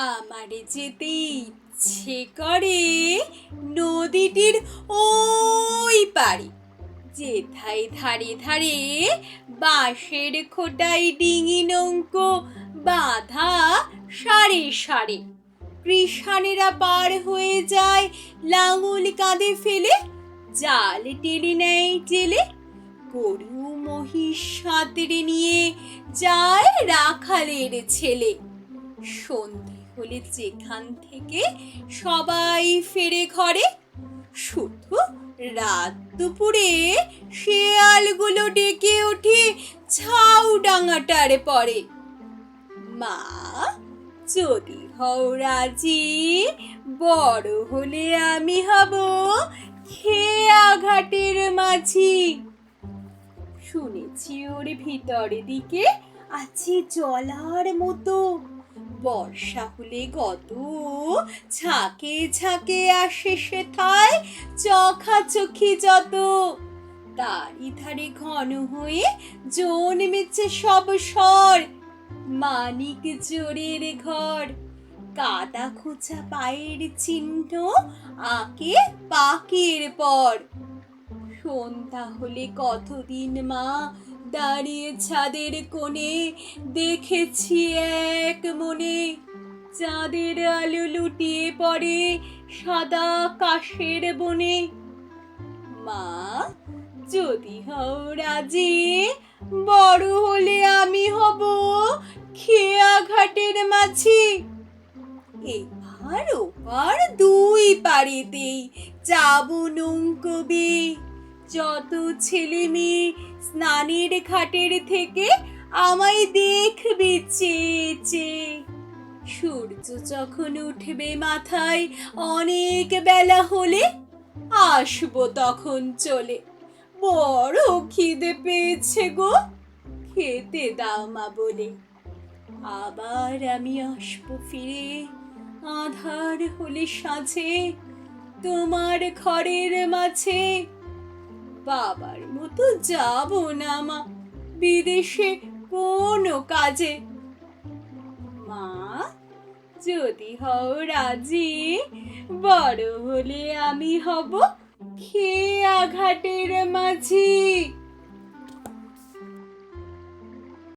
আমার যেতে ইচ্ছে করে নদীটির ওই পারে যেথায় ধারে ধারে বাঁশের খোটায় ডিঙি নৌকো বাঁধা সারে সারে। কৃষানেরা পার হয়ে যায়, লাঙল কাঁধে ফেলে, জাল টেনে নেয় জেলে। গরু, মহিষ সাঁতরে নিয়ে যায় রাখালের ছেলে। সন্ধে হলে যেখান থেকে সবাই ফেরে ঘরে, শুধু রাত দুপুরে শেয়ালগুলো ডেকে ওঠে ছাউ ডাঙাটার পরে। মা, যদি হও রাজি, বড় হলে আমি হব খেয়া ঘাটের মাঝি। শুনেছি ওর ভিতর দিকে আছে জলার মতো। বর্ষা হলে গত ঝাঁকে ঝাঁকে আসে সেথায় চোখাচোখি যত। তারই ধারে ঘন হয়ে জন্মেছে সব স্বর, মানিক জোরের ঘর। কাদা খোঁচা পায়ের চিহ্ন আঁকে পাকের পর। সন্ধ্যা হলে কতদিন মা দাঁড়িয়ে ছাদের কোণে দেখেছি এক মনে। চাঁদের আলো লুটিয়ে পড়ে সাদা কাশের বনে। মা, যদি হও রাজি, বড় হলে আমি হব খেয়া ঘাটের মাঝি। এবার ওপার দুই পাড়েতেই যাব নৌকবে। যত ছেলে মেয়ে স্নানের ঘাটের থেকে আমায় দেখবে চেয়ে সূর্য যখন উঠবে মাথায় অনেক বেলা হলে আসব তখন চলে। বড় খিদে পেয়েছে গো, খেতে দাও মা বলে। আবার আমি আসব ফিরে, আধার হলে সাঁঝে তোমার ঘরের মাঝে। বাবার মতো যাব না মা। বিদেশে কোনো কাজে। মা, যদি হও রাজি, বড় হলে আমি হব খেয়া ঘাটের মাঝি।